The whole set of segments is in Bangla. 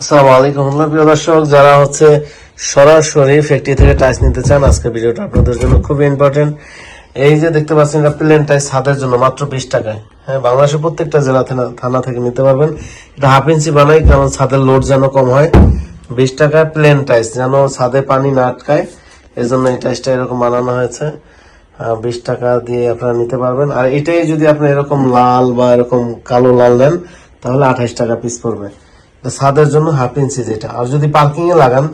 আসসালামু আলাইকুম প্রিয় দর্শক, যারা হচ্ছে সরাসরি ফ্যাক্টরি থেকে টাইস নিতে চান, আজকে ভিডিওটা আপনাদের জন্য খুবই ইম্পর্টেন্ট এই যে দেখতে পাচ্ছেন, এটা প্লেন টাইস হাতের জন্য, মাত্র বিশ টাকায়। হ্যাঁ বাংলাদেশের প্রত্যেকটা জেলা থানা- থেকে নিতে পারবেন। এটা হাফ ইঞ্চি বানাই, কারণ ছাদের লোড যেন কম হয়। বিশ টাকায় প্লেন টাইস, যেন ছাদে পানি না আটকায়। এই জন্য এই টাইসটা এরকম বানানো হয়েছে। বিশ টাকা দিয়ে আপনারা নিতে পারবেন। আর এটাই যদি আপনি এরকম লাল বা এরকম কালো লাল নেন তাহলে আঠাইশ টাকা পিস পড়বে। ছাদের জন্য হাফ ইঞ্চি যেটা আর যদি পার্কিং এ লাগান,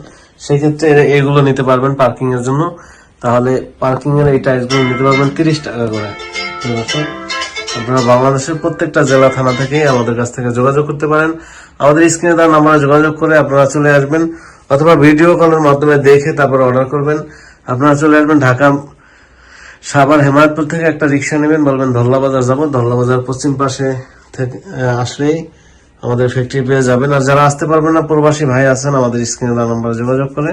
সেক্ষেত্রে এগুলো নিতে পারবেন পার্কিং এর জন্য। তাহলে পার্কিং এর এই টাইলসগুলো নিতে পারবেন তিরিশ টাকা করে? আপনারা বাংলাদেশের প্রত্যেকটা জেলা, থানা থেকে আমাদের কাছ থেকে যোগাযোগ করতে পারেন। আমাদের স্ক্রিনে দেওয়া নাম্বারে যোগাযোগ করে আপনারা চলে আসবেন, অথবা ভিডিও কলের মাধ্যমে দেখে তারপর অর্ডার করবেন। আপনারা চলে আসবেন ঢাকা, সাভার, হেমায়তপুর থেকে একটা রিক্সা নেবেন, বলবেন ধল্লা বাজার যাব। ধল্লা বাজার পশ্চিম পাশে থেকে আসলেই আমাদের ফ্যাক্টরি পেয়ে যাবেন। আর যারা আসতে পারবেন না, প্রবাসী ভাই আছেন, আমাদের স্ক্রিনে দেওয়া নাম্বারে যোগাযোগ করে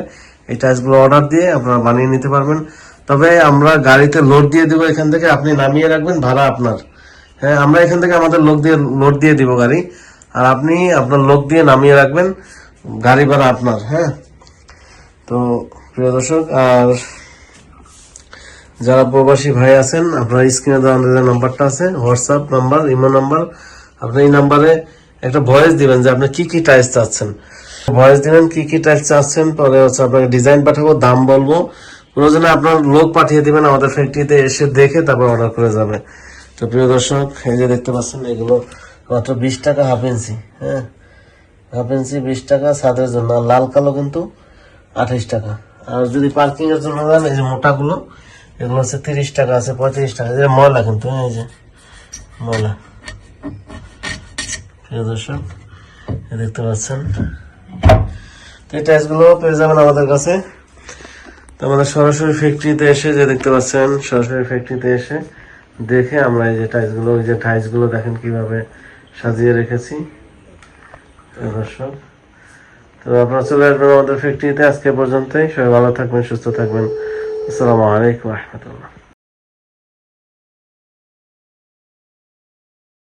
এই টাইলসগুলো অর্ডার দিয়ে আপনারা বানিয়ে নিতে পারবেন। তবে আমরা গাড়িতে লোড দিয়ে দিব এখান থেকে, আপনি নামিয়ে রাখবেন, ভাড়া আপনার। হ্যাঁ আমরা এখান থেকে আমাদের লোক দিয়ে লোড দিয়ে দিব গাড়ি। আর আপনি আপনার লোক দিয়ে নামিয়ে রাখবেন, গাড়ি ভাড়া আপনার হ্যাঁ। তো, প্রিয় দর্শক, আর যারা প্রবাসী ভাই আছেন, আপনার স্ক্রিনে দেওয়া নাম্বারটা আছে হোয়াটসঅ্যাপ নাম্বার ইমো নাম্বার আপনি এই নাম্বারে একটা ভয়েস দিবেন যে আপনি কি কি টাইলস চাচ্ছেন। ভয়েস দিবেন কি কি টাইলস চাচ্ছেন, পরে হচ্ছে আপনাকে ডিজাইন পাঠাবো, দাম বলব। প্রয়োজনে আপনার লোক পাঠিয়ে দিবেন, আমাদের ফ্যাক্টরিতে এসে দেখে তারপর অর্ডার করে যাবে। তো প্রিয় দর্শক, এই যে দেখতে পাচ্ছেন, এগুলো মাত্র বিশ টাকা হাফ ইঞ্চি হ্যাঁ? হাফ ইঞ্চি বিশ টাকা, ছাদের জন্য। আর লাল কালো কিন্তু আঠাইশ টাকা। আর যদি পার্কিং এর জন্য দেন, এই যে মোটাগুলো, এগুলো হচ্ছে তিরিশ টাকা আছে, পঁয়ত্রিশ টাকা। যে ময়লা কিন্তু এই যে ময়লা। দেখতে পাচ্ছেন। তো এই টাইলসগুলো পেয়ে যাবেন আমাদের কাছে। তো আমাদের সরাসরি ফ্যাক্টরিতে এসে যে দেখতে পাচ্ছেন, সরাসরি ফ্যাক্টরিতে এসে দেখে আমরা এই যে টাইলসগুলো এই যে টাইলসগুলো দেখেন কীভাবে সাজিয়ে রেখেছি। দর্শক, তো আপনারা চলে আসবেন আমাদের ফ্যাক্টরিতে আজকে পর্যন্তই। সবাই ভালো থাকবেন, সুস্থ থাকবেন। আসসালামু আলাইকুম রহমতুল্লাহ।